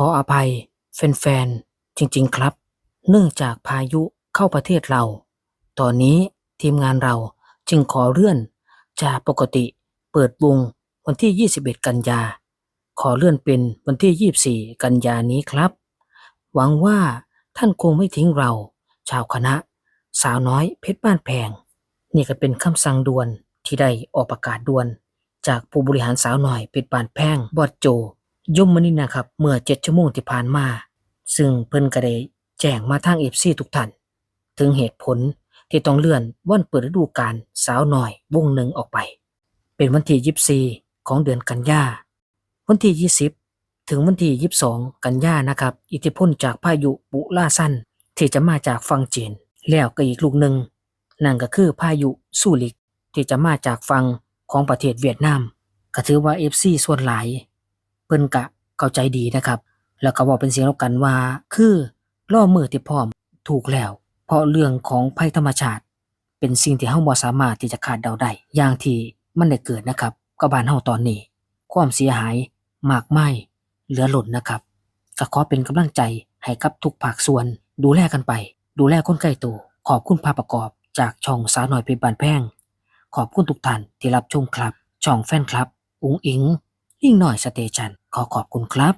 ขออภัยแฟนๆ จริงๆครับ เนื่องจากพายุเข้าประเทศเรา ตอนนี้ทีมงานเราจึงขอเลื่อนจากปกติเปิดวงวันที่ 21 กันยา ขอเลื่อนเป็นวันที่ 24 กันยานี้ครับ หวังว่าท่านคงไม่ทิ้งเรา ชาวคณะ สาวน้อยเพชรบ้านแพง นี่ก็เป็นคำสั่งด่วนที่ได้ออกประกาศด่วน จากผู้บริหารสาวหน่อยเพชรบ้านแพงบอดโจ ยมมนินนะครับ เมื่อเจ็ดชั่วโมงที่ผ่านมา ซึ่งเพิ่นก็ได้แจ้งมาทางเอฟซีทุกท่าน ถึงเหตุผลที่ต้องเลื่อนวันเปิดฤดูกาลสาวหน่อยวงหนึ่งออกไป เป็นวันที่ 24 ของเดือนกันยาวันที่ 20 ถึงวันที่ 22 กันยานะครับ อิทธิพลจากพายุปุล่าซันที่จะมาจากฝั่งจีน แล้วก็อีกลูกหนึ่งนั่นก็คือพายุซูริกที่จะมาจากฝั่งของประเทศเวียดนามก็ถือว่า FC ส่วนหลาย เพิ่นกะเข้าใจดีนะครับ แล้วก็บอกเป็นเสียงเดียวกันว่า คือล่อมือที่พร้อมถูกแล้ว เพราะเรื่องของภัยธรรมชาติ เป็นสิ่งที่เฮาบ่สามารถที่จะคาดเดาได้อย่างที่มันได้เกิดนะครับกับบ้านเฮาตอนนี้ ความเสียหายมากมายเหลือหล่นนะครับก็ขอเป็นกำลังใจให้กับทุกภาคส่วน ดูแลกันไป ดูแลคนใกล้ตัวขอบคุณภาพประกอบจากช่องสาวหน่อยเพชรบานแพงขอบคุณทุกท่านที่รับชมครับ ช่องแฟนคลับ อุงอิงยิ่งหน่อยสเตชัน ขอขอบคุณครับ